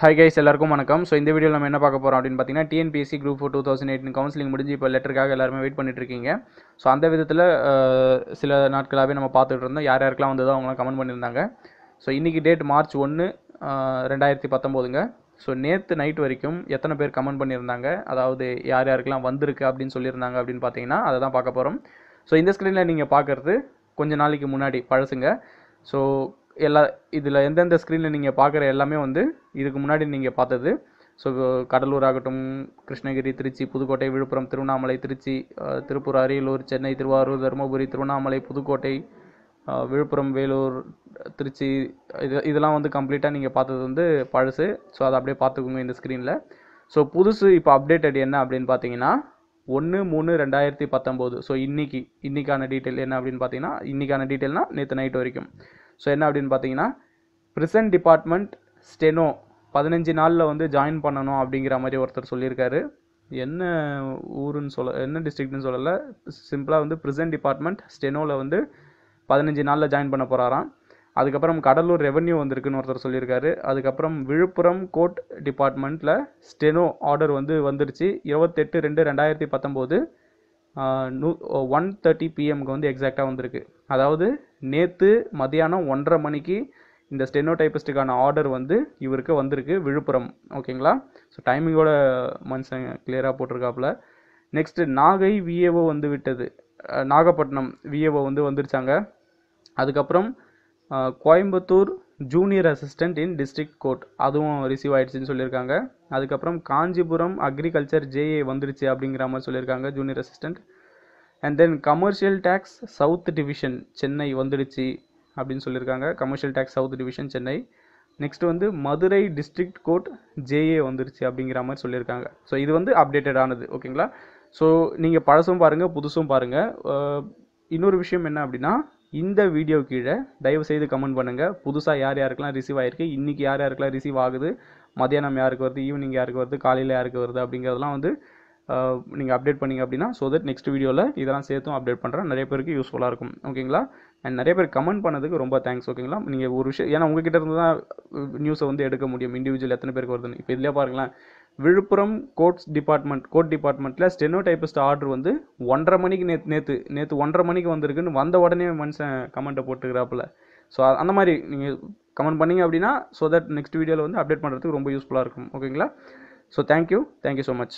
Hi guys எல்லாருக்கும் வணக்கம். So இந்த வீடியோவில் நம்ம என்ன பார்க்க போகிறோம் அப்படின்னு பார்த்தீங்கன்னா TNPSC group four two thousand eighteen counselling முடிஞ்சு இப்போ லெட்டருக்காக எல்லாருமே வெயிட் பண்ணிட்டு இருக்கீங்க ஸோ அந்த விதத்தில் சில நாட்களாகவே நம்ம பார்த்துட்டு இருந்தோம். யார் யாருக்கெல்லாம் வந்ததோ அவங்களாம் கமெண்ட் பண்ணியிருந்தாங்க. ஸோ இன்றைக்கி டேட் மார்ச் ஒன்று ரெண்டாயிரத்தி பத்தொம்போதுங்க. ஸோ நேற்று நைட் வரைக்கும் எத்தனை பேர் கமெண்ட் பண்ணியிருந்தாங்க? அதாவது யார் யாருக்கெல்லாம் வந்திருக்கு அப்படின்னு சொல்லியிருந்தாங்க அப்படின்னு பார்த்தீங்கன்னா அதை தான் பார்க்க போகிறோம் ஸோ இந்த ஸ்க்ரீனில் நீங்கள் பார்க்குறது கொஞ்ச நாளைக்கு முன்னாடி பழசுங்க. ஸோ எல்லா இதில் எந்தெந்த ஸ்க்ரீனில் நீங்கள் பார்க்குற எல்லாமே வந்து இதுக்கு முன்னாடி நீங்கள் பார்த்தது. ஸோ கடலூர் ஆகட்டும் கிருஷ்ணகிரி திருச்சி புதுக்கோட்டை விழுப்புரம் திருவண்ணாமலை திருச்சி திருப்பூர் அரியலூர் சென்னை திருவாரூர் தருமபுரி திருவண்ணாமலை புதுக்கோட்டை விழுப்புரம் வேலூர் திருச்சி இது இதெல்லாம் வந்து கம்ப்ளீட்டாக நீங்கள் பார்த்தது வந்து பழசு. ஸோ அதை அப்படியே பார்த்துக்கோங்க இந்த ஸ்க்ரீனில் ஸோ புதுசு இப்போ அப்டேட்டட் என்ன அப்படின்னு பார்த்தீங்கன்னா ஒன்று மூணு ரெண்டாயிரத்தி பத்தொம்போது. ஸோ இன்றைக்கி இன்னைக்கான டீட்டெயில் என்ன அப்படின்னு பார்த்தீங்கன்னா இன்றைக்கான டீட்டெயில்னால் நேற்று நைட் வரைக்கும். ஸோ என்ன அப்படின்னு பார்த்தீங்கன்னா ப்ரிசன்ட் டிபார்ட்மெண்ட் ஸ்டெனோ பதினஞ்சு நாளில் வந்து ஜாயின் பண்ணணும் அப்படிங்கிற மாதிரி ஒருத்தர் சொல்லியிருக்காரு. என்ன ஊருன்னு சொல்ல என்ன டிஸ்ட்ரிக்ட்னு சொல்லலை. சிம்பிளாக வந்து ப்ரிசன்ட் டிபார்ட்மெண்ட் ஸ்டெனோவில் வந்து பதினஞ்சு நாளில் ஜாயின் பண்ண போகிறாராம் அதுக்கப்புறம் கடலூர் ரெவன்யூ வந்திருக்குன்னு ஒருத்தர் சொல்லியிருக்காரு. அதுக்கப்புறம் விழுப்புரம் கோர்ட் டிபார்ட்மெண்ட்டில் ஸ்டெனோ ஆர்டர் வந்து வந்துருச்சு. இருபத்தெட்டு ரெண்டு ரெண்டாயிரத்தி பத்தொம்போது. நூ ஒன் தேர்ட்டி பிஎம்க்கு வந்து எக்ஸாக்டாக வந்திருக்கு. அதாவது நேற்று மதியானம் ஒன்றரை மணிக்கு இந்த ஸ்டெனோடைப்பிஸ்ட்டுக்கான ஆர்டர் வந்து இவருக்கு வந்திருக்கு விழுப்புரம். ஓகேங்களா ஸோ டைமிங்கோட மனுஷன் கிளியராக போட்டிருக்காப்புல. நெக்ஸ்ட்டு நாகை விஏஓ வந்து விட்டது. நாகப்பட்டினம் விஏஓ வந்து வந்துருச்சாங்க. அதுக்கப்புறம் Coimbatore junior assistant in district court அதுவும் ரிசீவ் ஆகிடுச்சின்னு சொல்லியிருக்காங்க. அதுக்கப்புறம் காஞ்சிபுரம் அக்ரிகல்ச்சர் ஜேஏ வந்துருச்சு அப்படிங்கிற மாதிரி சொல்லியிருக்காங்க junior assistant and then commercial tax south division Chennai வந்துடுச்சு அப்படின்னு சொல்லியிருக்காங்க. Commercial tax south division Chennai. Next வந்து மதுரை டிஸ்ட்ரிக்ட் கோர்ட் ஜேஏ வந்துருச்சு அப்படிங்கிற மாதிரி சொல்லியிருக்காங்க. ஸோ இது வந்து அப்டேட்டட் ஆனது ஓகேங்களா ஸோ நீங்கள் பழசும் பாருங்கள் புதுசும் பாருங்கள் இன்னொரு விஷயம் என்ன அப்படின்னா இந்த வீடியோ கீழே தயவு செய்து கமெண்ட் பண்ணுங்கள் புதுசாக யார் யாருக்கெல்லாம் ரிசீவ் ஆயிருக்கு இன்றைக்கி யார் யாருக்கெல்லாம் ரிசீவ் ஆகுது மதியானம் யாருக்கு வருது ஈவினிங் யாருக்கு வருது காலையில் யாருக்கு வருது அப்படிங்கிறதெல்லாம் வந்து நீங்கள் அப்டேட் பண்ணிங்க அப்படின்னா ஸோ தட் நெக்ஸ்ட் வீடியோவில் இதெல்லாம் சேர்த்தும் அப்டேட் பண்ணுறேன் நிறைய பேருக்கு யூஸ்ஃபுல்லாக இருக்கும். ஓகேங்களா அண்ட் நிறைய பேர் கமெண்ட் பண்ணதுக்கு ரொம்ப தேங்க்ஸ் ஓகேங்களா நீங்கள் ஒரு விஷயம் ஏன்னா உங்ககிட்ட இருந்து தான் நியூஸை வந்து எடுக்க முடியும். இண்டிவிஜுவல் எத்தனை பேருக்கு வருதுன்னு. இப்போ இதிலே பாருங்களேன். விழுப்புரம் கோட்ஸ் டிபார்ட்மெண்ட் கோர்ட் டிபார்ட்மெண்ட்டில் ஸ்டெனோ டைப்பிஸ்ட் ஆர்டர் வந்து ஒன்றரை மணிக்கு நேற்று நேற்று நேற்று ஒன்றரை மணிக்கு வந்திருக்குன்னு வந்த உடனே மனுஷன் கமெண்ட்டை போட்டுக்கிறாப்புல ஸோ அந்த மாதிரி நீங்கள் கமெண்ட் பண்ணீங்க அப்படின்னா ஸோ தட் நெக்ஸ்ட் வீடியோவில் வந்து அப்டேட் பண்ணுறதுக்கு ரொம்ப யூஸ்ஃபுல்லாக இருக்கும். ஓகேங்களா so thank you thank you so much